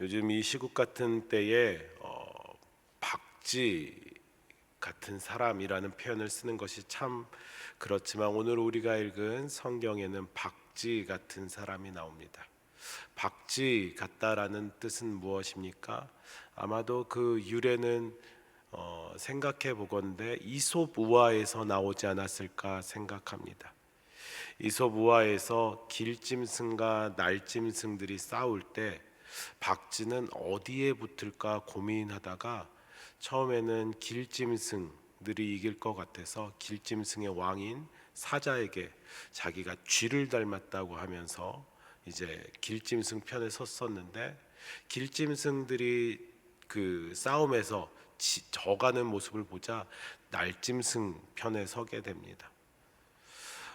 요즘 이 시국 같은 때에 어, 박쥐 같은 사람이라는 표현을 쓰는 것이 참 그렇지만 오늘 우리가 읽은 성경에는 박쥐 같은 사람이 나옵니다. 박쥐 같다라는 뜻은 무엇입니까? 아마도 그 유래는 어, 생각해 보건대 이솝 우화에서 나오지 않았을까 생각합니다. 이솝 우화에서 길짐승과 날짐승들이 싸울 때 박쥐는 어디에 붙을까 고민하다가 처음에는 길짐승들이 이길 것 같아서 길짐승의 왕인 사자에게 자기가 쥐를 닮았다고 하면서 이제 길짐승 편에 섰었는데 길짐승들이 그 싸움에서 지- 져가는 모습을 보자 날짐승 편에 서게 됩니다.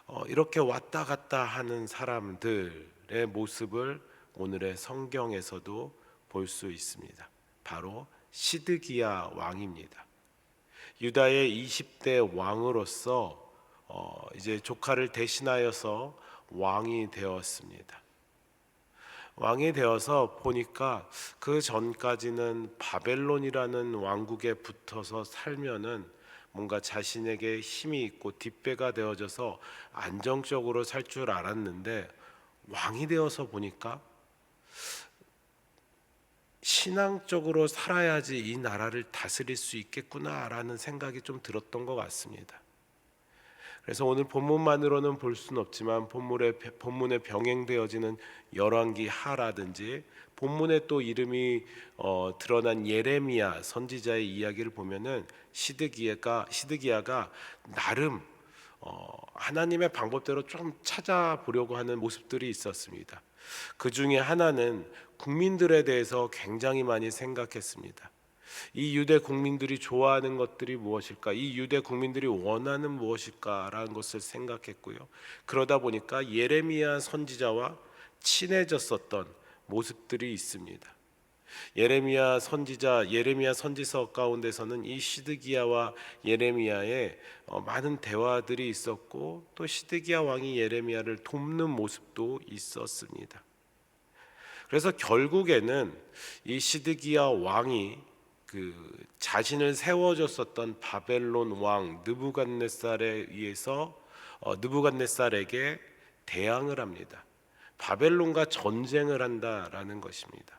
어, 이렇게 왔다 갔다 하는 사람들의 모습을 오늘의 성경에서도 볼 수 있습니다. 바로 시드기야 왕입니다. 유다의 20대 왕으로서 어, 이제 조카를 대신하여서 왕이 되었습니다. 왕이 되어서 보니까 그 전까지는 바벨론이라는 왕국에 붙어서 살면은 뭔가 자신에게 힘이 있고 뒷배가 되어져서 안정적으로 살 줄 알았는데 왕이 되어서 보니까 신앙적으로 살아야지 이 나라를 다스릴 수 있겠구나라는 생각이 좀 들었던 것 같습니다. 그래서 오늘 본문만으로는 볼 수는 없지만 본문에 본문에 병행되어지는 열왕기 하라든지 본문에 또 이름이 어, 드러난 예레미야 선지자의 이야기를 보면은 시드기야가 시드기야가 나름 어, 하나님의 방법대로 좀 찾아보려고 하는 모습들이 있었습니다. 그 중에 하나는 국민들에 대해서 굉장히 많이 생각했습니다. 이 유대 국민들이 좋아하는 것들이 무엇일까? 이 유대 국민들이 원하는 무엇일까라는 것을 생각했고요. 그러다 보니까 예레미야 선지자와 친해졌었던 모습들이 있습니다. 예레미야 선지자 예레미야 선지서 가운데서는 이 시드기야와 예레미야의 어, 많은 대화들이 있었고 또 시드기야 왕이 예레미야를 돕는 모습도 있었습니다. 그래서 결국에는 이 시드기야 왕이 그 자신을 세워줬었던 바벨론 왕 느부갓네살에 의해서 어, 느부갓네살에게 대항을 합니다. 바벨론과 전쟁을 한다라는 것입니다.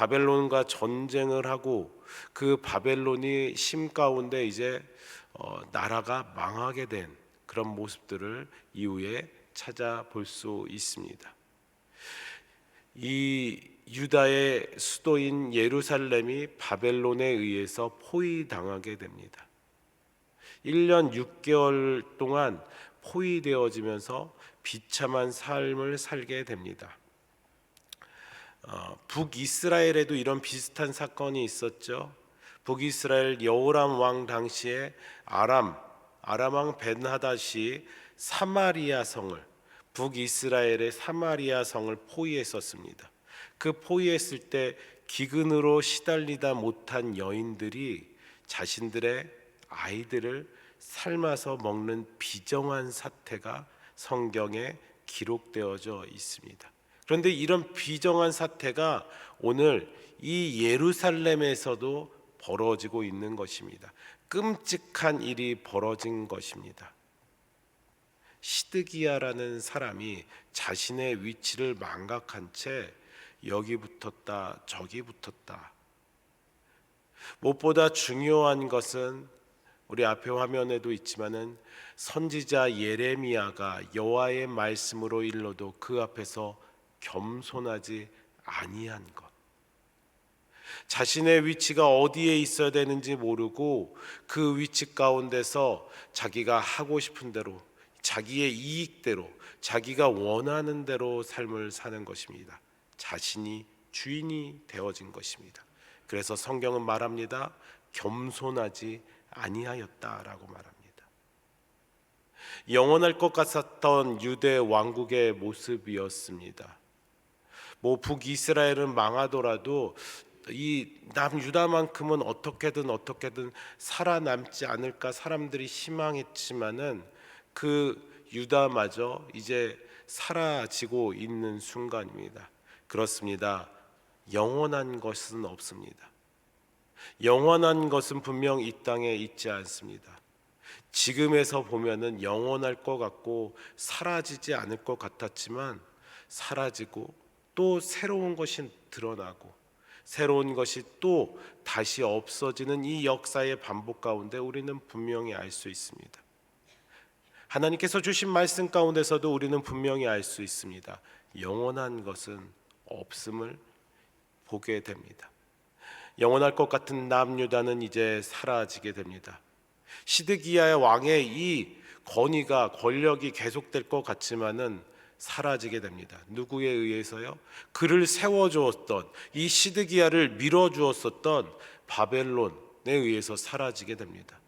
바벨론과 전쟁을 하고 그 바벨론이 심 가운데 이제 어, 나라가 망하게 된 그런 모습들을 이후에 찾아볼 수 있습니다. 이 유다의 수도인 예루살렘이 바벨론에 의해서 포위당하게 됩니다. 1년 6개월 동안 포위되어지면서 비참한 삶을 살게 됩니다. 어, 북이스라엘에도 이런 비슷한 사건이 있었죠. 북이스라엘 여호람 왕 당시에 아람 아람 왕 벤하닷이 사마리아 성을 북이스라엘의 사마리아 성을 포위했었습니다. 그 포위했을 때 기근으로 시달리다 못한 여인들이 자신들의 아이들을 삶아서 먹는 비정한 사태가 성경에 기록되어져 있습니다. 그런데 이런 비정한 사태가 오늘 이 예루살렘에서도 벌어지고 있는 것입니다. 끔찍한 일이 벌어진 것입니다. 시드기야라는 사람이 자신의 위치를 망각한 채 여기 붙었다 저기 붙었다. 무엇보다 중요한 것은 우리 앞에 화면에도 있지만은 선지자 예레미야가 여호와의 말씀으로 일러도 그 앞에서 겸손하지 아니한 것. 자신의 위치가 어디에 있어야 되는지 모르고 그 위치 가운데서 자기가 하고 싶은 대로 자기의 이익대로 자기가 원하는 대로 삶을 사는 것입니다. 자신이 주인이 되어진 것입니다. 그래서 성경은 말합니다. 겸손하지 아니하였다라고 말합니다. 영원할 것 같았던 유대 왕국의 모습이었습니다. 뭐 북이스라엘은 망하더라도 이 남유다만큼은 어떻게든 어떻게든 살아남지 않을까 사람들이 희망했지만은 그 유다마저 이제 사라지고 있는 순간입니다. 그렇습니다. 영원한 것은 없습니다. 영원한 것은 분명 이 땅에 있지 않습니다. 지금에서 보면은 영원할 것 같고 사라지지 않을 것 같았지만 사라지고 또 새로운 것이 드러나고 새로운 것이 또 다시 없어지는 이 역사의 반복 가운데 우리는 분명히 알 수 있습니다. 하나님께서 주신 말씀 가운데서도 우리는 분명히 알 수 있습니다. 영원한 것은 없음을 보게 됩니다. 영원할 것 같은 남유다는 이제 사라지게 됩니다. 시드기야의 왕의 이 권위가 권력이 계속될 것 같지만은 사라지게 됩니다. 누구에 의해서요? 그를 세워 주었던 이 시드기야를 밀어 주었었던 바벨론에 의해서 사라지게 됩니다.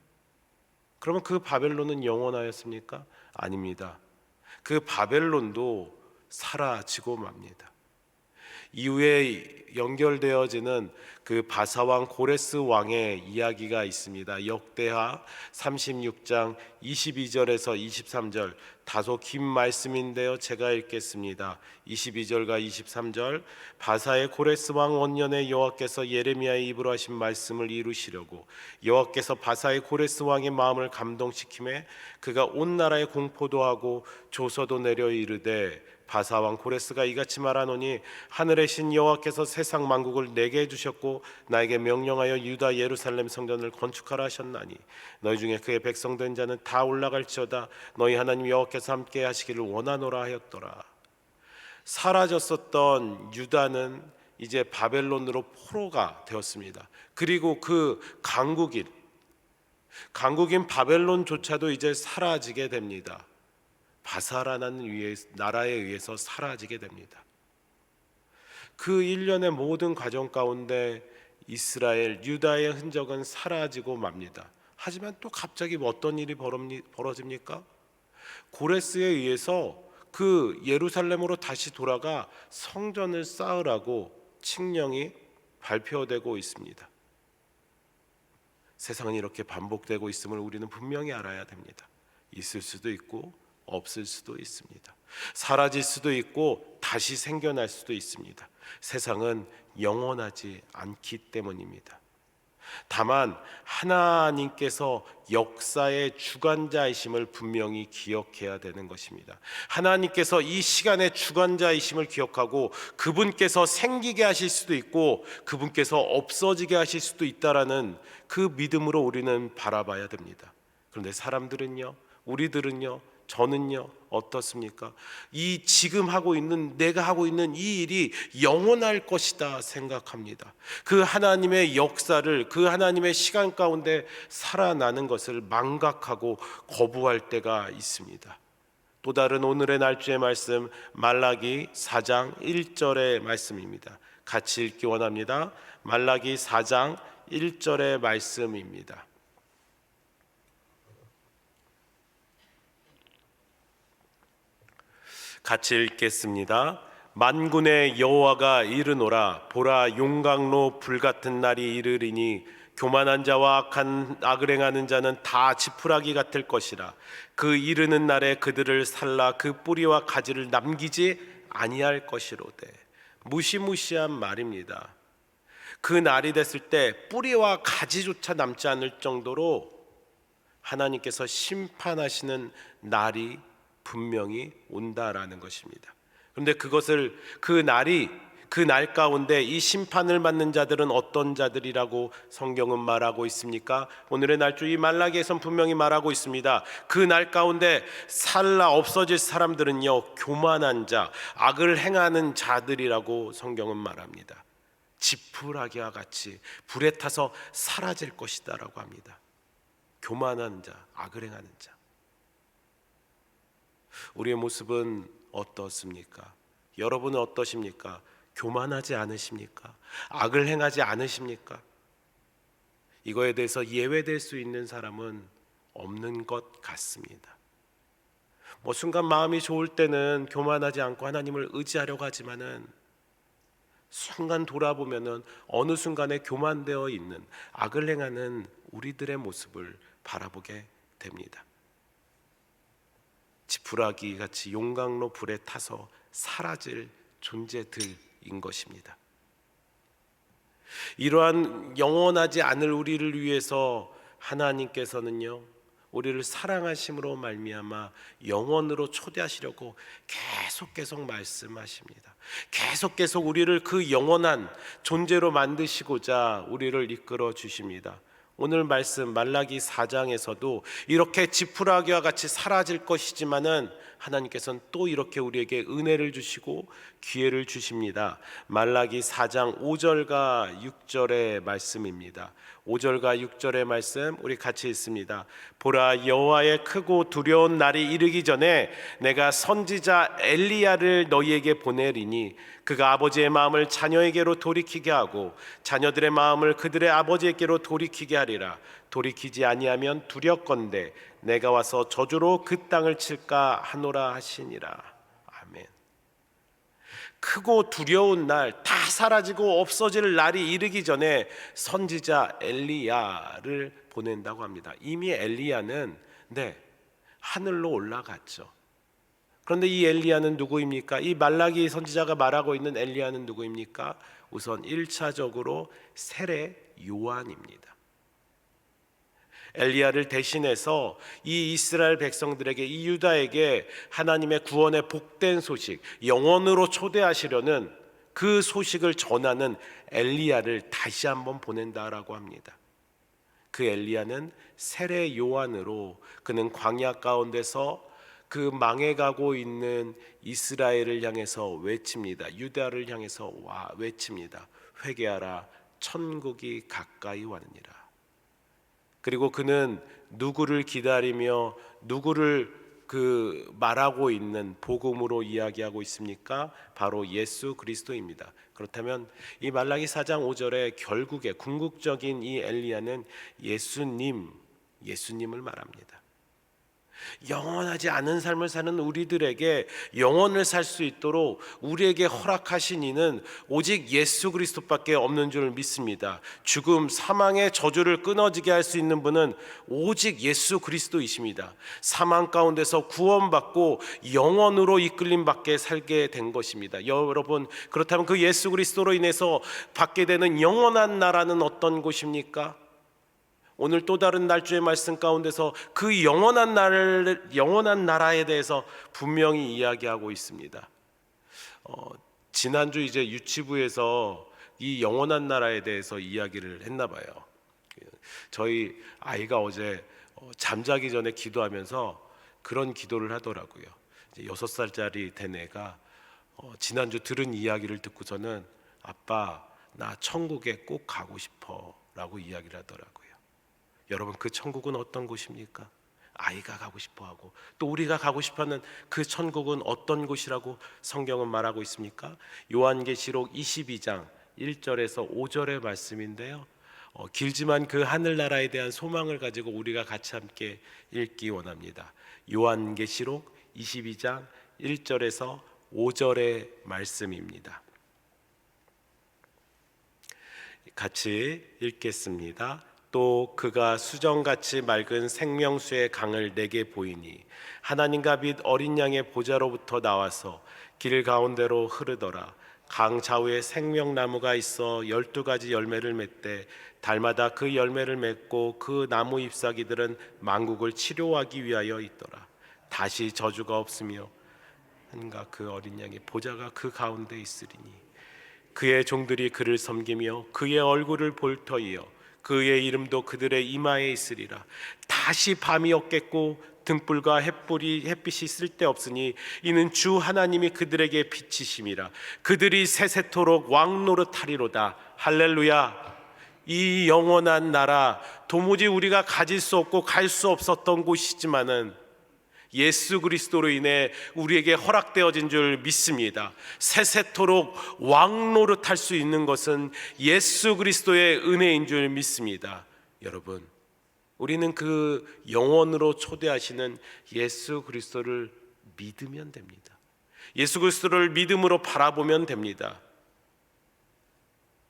그러면 그 바벨론은 영원하였습니까? 아닙니다. 그 바벨론도 사라지고 맙니다. 이후에 연결되어지는 그 바사왕 고레스 왕의 이야기가 있습니다. 역대하 36장 22절에서 23절 다소 긴 말씀인데요. 제가 읽겠습니다. 22절과 23절 바사의 고레스 왕 원년에 여호와께서 예레미야의 입으로 하신 말씀을 이루시려고 여호와께서 바사의 고레스 왕의 마음을 감동시킴에 그가 온 나라에 공포도 하고 조서도 내려 이르되 바사왕 고레스가 이같이 말하노니 하늘의 신 여호와께서 세상 만국을 내게 주셨고 나에게 명령하여 유다 예루살렘 성전을 건축하라 하셨나니 너희 중에 그의 백성된 자는 다 올라갈지어다 너희 하나님 여호와께서 함께 하시기를 원하노라 하였더라 사라졌었던 유다는 이제 바벨론으로 포로가 되었습니다. 그리고 그 강국인 강국인 바벨론조차도 이제 사라지게 됩니다. 바사라는 나라에 의해서 사라지게 됩니다. 그 일련의 모든 과정 가운데 이스라엘, 유다의 흔적은 사라지고 맙니다. 하지만 또 갑자기 어떤 일이 벌어집니까? 고레스에 의해서 그 예루살렘으로 다시 돌아가 성전을 쌓으라고 칙령이 발표되고 있습니다. 세상은 이렇게 반복되고 있음을 우리는 분명히 알아야 됩니다. 있을 수도 있고 없을 수도 있습니다. 사라질 수도 있고 다시 생겨날 수도 있습니다. 세상은 영원하지 않기 때문입니다. 다만 하나님께서 역사의 주관자이심을 분명히 기억해야 되는 것입니다. 하나님께서 이 시간의 주관자이심을 기억하고 그분께서 생기게 하실 수도 있고 그분께서 없어지게 하실 수도 있다라는 그 믿음으로 우리는 바라봐야 됩니다. 그런데 사람들은요, 우리들은요, 저는요 어떻습니까? 이 지금 하고 있는 내가 하고 있는 이 일이 영원할 것이다 생각합니다. 그 하나님의 역사를 그 하나님의 시간 가운데 살아나는 것을 망각하고 거부할 때가 있습니다. 또 다른 오늘의 날주의 말씀 말라기 4장 1절의 말씀입니다. 같이 읽기 원합니다. 말라기 4장 1절의 말씀입니다. 같이 읽겠습니다. 만군의 여호와가 이르노라 보라 용광로 불같은 날이 이르리니 교만한 자와 악한 악을 행하는 자는 다 지푸라기 같을 것이라 그 이르는 날에 그들을 살라 그 뿌리와 가지를 남기지 아니할 것이로되 무시무시한 말입니다. 그 날이 됐을 때 뿌리와 가지조차 남지 않을 정도로 하나님께서 심판하시는 날이 분명히 온다라는 것입니다. 그런데 그것을 그 날이 그 날 가운데 이 심판을 받는 자들은 어떤 자들이라고 성경은 말하고 있습니까? 오늘의 날주 이 말라기에선 분명히 말하고 있습니다. 그 날 가운데 살라 없어질 사람들은요 교만한 자, 악을 행하는 자들이라고 성경은 말합니다. 지푸라기와 같이 불에 타서 사라질 것이다라고 합니다. 교만한 자, 악을 행하는 자. 우리의 모습은 어떻습니까? 여러분은 어떠십니까? 교만하지 않으십니까? 악을 행하지 않으십니까? 이거에 대해서 예외될 수 있는 사람은 없는 것 같습니다. 뭐 순간 마음이 좋을 때는 교만하지 않고 하나님을 의지하려고 하지만은 순간 돌아보면은 어느 순간에 교만되어 있는 악을 행하는 우리들의 모습을 바라보게 됩니다. 지푸라기 같이 용광로 불에 타서 사라질 존재들인 것입니다. 이러한 영원하지 않을 우리를 위해서 하나님께서는요 우리를 사랑하심으로 말미암아 영원으로 초대하시려고 계속 계속 말씀하십니다. 계속 계속 우리를 그 영원한 존재로 만드시고자 우리를 이끌어 주십니다. 오늘 말씀 말라기 4장에서도 이렇게 지푸라기와 같이 사라질 것이지만은 하나님께서는 또 이렇게 우리에게 은혜를 주시고 기회를 주십니다. 말라기 4장 5절과 6절의 말씀입니다. 5절과 6절의 말씀 우리 같이 읽습니다. 보라 여호와의 크고 두려운 날이 이르기 전에 내가 선지자 엘리야를 너희에게 보내리니 그가 아버지의 마음을 자녀에게로 돌이키게 하고 자녀들의 마음을 그들의 아버지에게로 돌이키게 하리라. 돌이키지 아니하면 두렵건대 내가 와서 저주로 그 땅을 칠까 하노라 하시니라. 아멘. 크고 두려운 날 다 사라지고 없어질 날이 이르기 전에 선지자 엘리야를 보낸다고 합니다. 이미 엘리야는 네 하늘로 올라갔죠. 그런데 이 엘리야는 누구입니까? 이 말라기 선지자가 말하고 있는 엘리야는 누구입니까? 우선 1차적으로 세례 요한입니다. 엘리야를 대신해서 이 이스라엘 백성들에게 이 유다에게 하나님의 구원의 복된 소식, 영원으로 초대하시려는 그 소식을 전하는 엘리야를 다시 한번 보낸다라고 합니다. 그 엘리야는 세례 요한으로 그는 광야 가운데서 그 망해가고 있는 이스라엘을 향해서 외칩니다. 유다를 향해서 와 외칩니다. 회개하라 천국이 가까이 왔느니라. 그리고 그는 누구를 기다리며 누구를 그 말하고 있는 복음으로 이야기하고 있습니까? 바로 예수 그리스도입니다. 그렇다면 이 말라기 4장 5절에 결국에 궁극적인 이 엘리야는 예수님, 예수님을 말합니다. 영원하지 않은 삶을 사는 우리들에게 영원을 살 수 있도록 우리에게 허락하신 이는 오직 예수 그리스도밖에 없는 줄 믿습니다. 죽음, 사망의 저주를 끊어지게 할 수 있는 분은 오직 예수 그리스도이십니다. 사망 가운데서 구원받고 영원으로 이끌림 밖에 살게 된 것입니다. 여러분, 그렇다면 그 예수 그리스도로 인해서 받게 되는 영원한 나라는 어떤 곳입니까? 오늘 또 다른 날주의 말씀 가운데서 그 영원한 나라를 영원한 나라에 대해서 분명히 이야기하고 있습니다. 어, 지난주 이제 유치부에서 이 영원한 나라에 대해서 이야기를 했나 봐요. 저희 아이가 어제 어, 잠자기 전에 기도하면서 그런 기도를 하더라고요. 여섯 살짜리 된 애가 어, 지난주 들은 이야기를 듣고서는 아빠 나 천국에 꼭 가고 싶어라고 이야기를 하더라고요. 여러분 그 천국은 어떤 곳입니까? 아이가 가고 싶어 하고 또 우리가 가고 싶어 하는 그 천국은 어떤 곳이라고 성경은 말하고 있습니까? 요한계시록 22장 1절에서 5절의 말씀인데요. 어, 길지만 그 하늘나라에 대한 소망을 가지고 우리가 같이 함께 읽기 원합니다. 요한계시록 22장 1절에서 5절의 말씀입니다. 같이 읽겠습니다. 또 그가 수정같이 맑은 생명수의 강을 내게 보이니 하나님과 빛 어린 양의 보좌로부터 나와서 길 가운데로 흐르더라. 강 좌우에 생명나무가 있어 열두 가지 열매를 맺되 달마다 그 열매를 맺고 그 나무 잎사귀들은 만국을 치료하기 위하여 있더라. 다시 저주가 없으며 한가 그 어린 양의 보좌가 그 가운데 있으리니 그의 종들이 그를 섬기며 그의 얼굴을 볼 터이여 그의 이름도 그들의 이마에 있으리라. 다시 밤이 없겠고 등불과 햇불이 햇빛이 쓸데없으니 이는 주 하나님이 그들에게 빛이심이라. 그들이 세세토록 왕 노릇하리로다. 할렐루야. 이 영원한 나라 도무지 우리가 가질 수 없고 갈 수 없었던 곳이지만은 예수 그리스도로 인해 우리에게 허락되어진 줄 믿습니다. 세세토록 왕노릇 할 수 있는 것은 예수 그리스도의 은혜인 줄 믿습니다. 여러분, 우리는 그 영원으로 초대하시는 예수 그리스도를 믿으면 됩니다. 예수 그리스도를 믿음으로 바라보면 됩니다.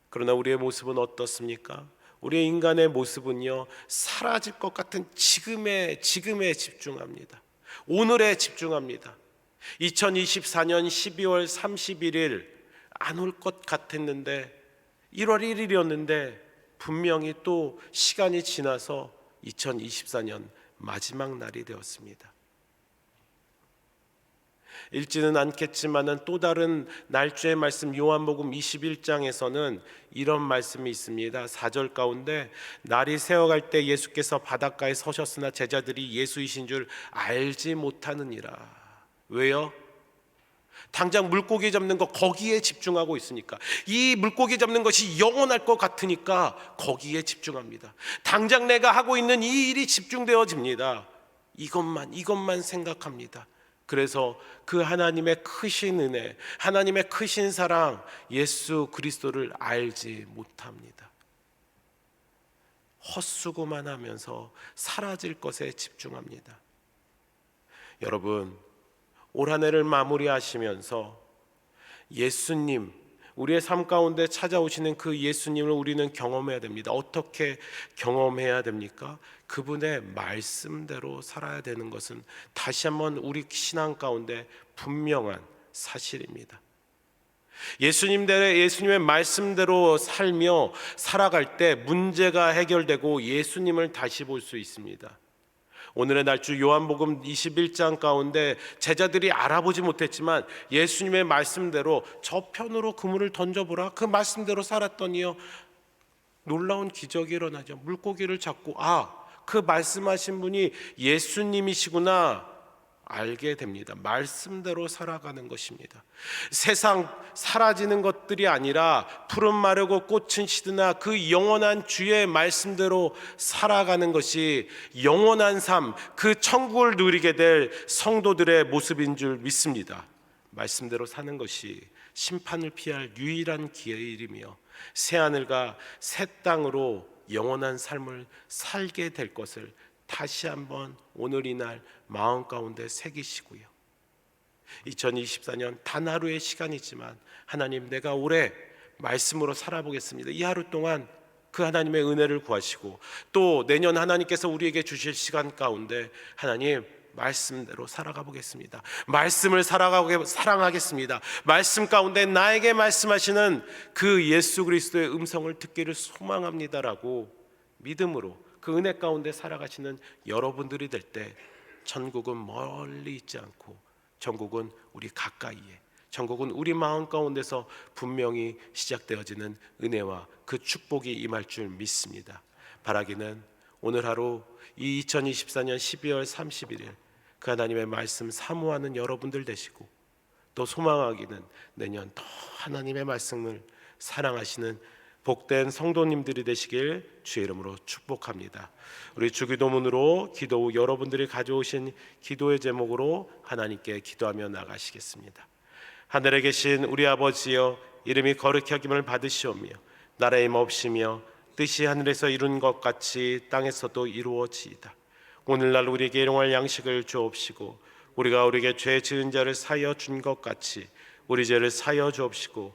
그러나 우리의 모습은 어떻습니까? 우리의 인간의 모습은요 사라질 것 같은 지금에 지금에 집중합니다. 오늘에 집중합니다. 2024년 12월 31일 안 올 것 같았는데 1월 1일이었는데 분명히 또 시간이 지나서 2024년 마지막 날이 되었습니다. 읽지는 않겠지만은 또 다른 날짜의 말씀 요한복음 21장에서는 이런 말씀이 있습니다. 4절 가운데 날이 새어갈 때 예수께서 바닷가에 서셨으나 제자들이 예수이신 줄 알지 못하느니라. 왜요? 당장 물고기 잡는 거 거기에 집중하고 있으니까 이 물고기 잡는 것이 영원할 것 같으니까 거기에 집중합니다. 당장 내가 하고 있는 이 일이 집중되어집니다. 이것만 이것만 생각합니다. 그래서 그 하나님의 크신 은혜, 하나님의 크신 사랑, 예수 그리스도를 알지 못합니다. 헛수고만 하면서 사라질 것에 집중합니다. 여러분, 올 한 해를 마무리하시면서 예수님, 우리의 삶 가운데 찾아오시는 그 예수님을 우리는 경험해야 됩니다. 어떻게 경험해야 됩니까? 그분의 말씀대로 살아야 되는 것은 다시 한번 우리 신앙 가운데 분명한 사실입니다. 예수님대로 예수님의 말씀대로 살며 살아갈 때 문제가 해결되고 예수님을 다시 볼 수 있습니다. 오늘의 날주 요한복음 21장 가운데 제자들이 알아보지 못했지만 예수님의 말씀대로 저편으로 그물을 던져보라. 그 말씀대로 살았더니요. 놀라운 기적이 일어나죠. 물고기를 잡고 아 그 말씀하신 분이 예수님이시구나 알게 됩니다. 말씀대로 살아가는 것입니다. 세상 사라지는 것들이 아니라 푸른 마르고 꽃은 시드나 그 영원한 주의 말씀대로 살아가는 것이 영원한 삶, 그 천국을 누리게 될 성도들의 모습인 줄 믿습니다. 말씀대로 사는 것이 심판을 피할 유일한 길이며 새 하늘과 새 땅으로 영원한 삶을 살게 될 것을 다시 한번 오늘 이 날 마음 가운데 새기시고요. 2024년 단 하루의 시간이지만 하나님 내가 올해 말씀으로 살아보겠습니다. 이 하루 동안 그 하나님의 은혜를 구하시고 또 내년 하나님께서 우리에게 주실 시간 가운데 하나님 말씀대로 살아가 보겠습니다. 말씀을 살아가고 사랑하겠습니다. 말씀 가운데 나에게 말씀하시는 그 예수 그리스도의 음성을 듣기를 소망합니다라고 믿음으로 그 은혜 가운데 살아가시는 여러분들이 될때 천국은 멀리 있지 않고 천국은 우리 가까이에 천국은 우리 마음 가운데서 분명히 시작되어지는 은혜와 그 축복이 임할 줄 믿습니다. 바라기는 오늘 하루 이 2024년 12월 31일 그 하나님의 말씀 사모하는 여러분들 되시고 또 소망하기는 내년 더 하나님의 말씀을 사랑하시는 복된 성도님들이 되시길 주의 이름으로 축복합니다. 우리 주기도문으로 기도 후 여러분들이 가져오신 기도의 제목으로 하나님께 기도하며 나가시겠습니다. 하늘에 계신 우리 아버지여 이름이 거룩히 여김을 받으시오며 나라의 몹시며 뜻이 하늘에서 이룬 것 같이 땅에서도 이루어지이다. 오늘날 우리에게 일용할 양식을 주옵시고 우리가 우리에게 죄 지은 자를 사여 준 것 같이 우리 죄를 사여 주옵시고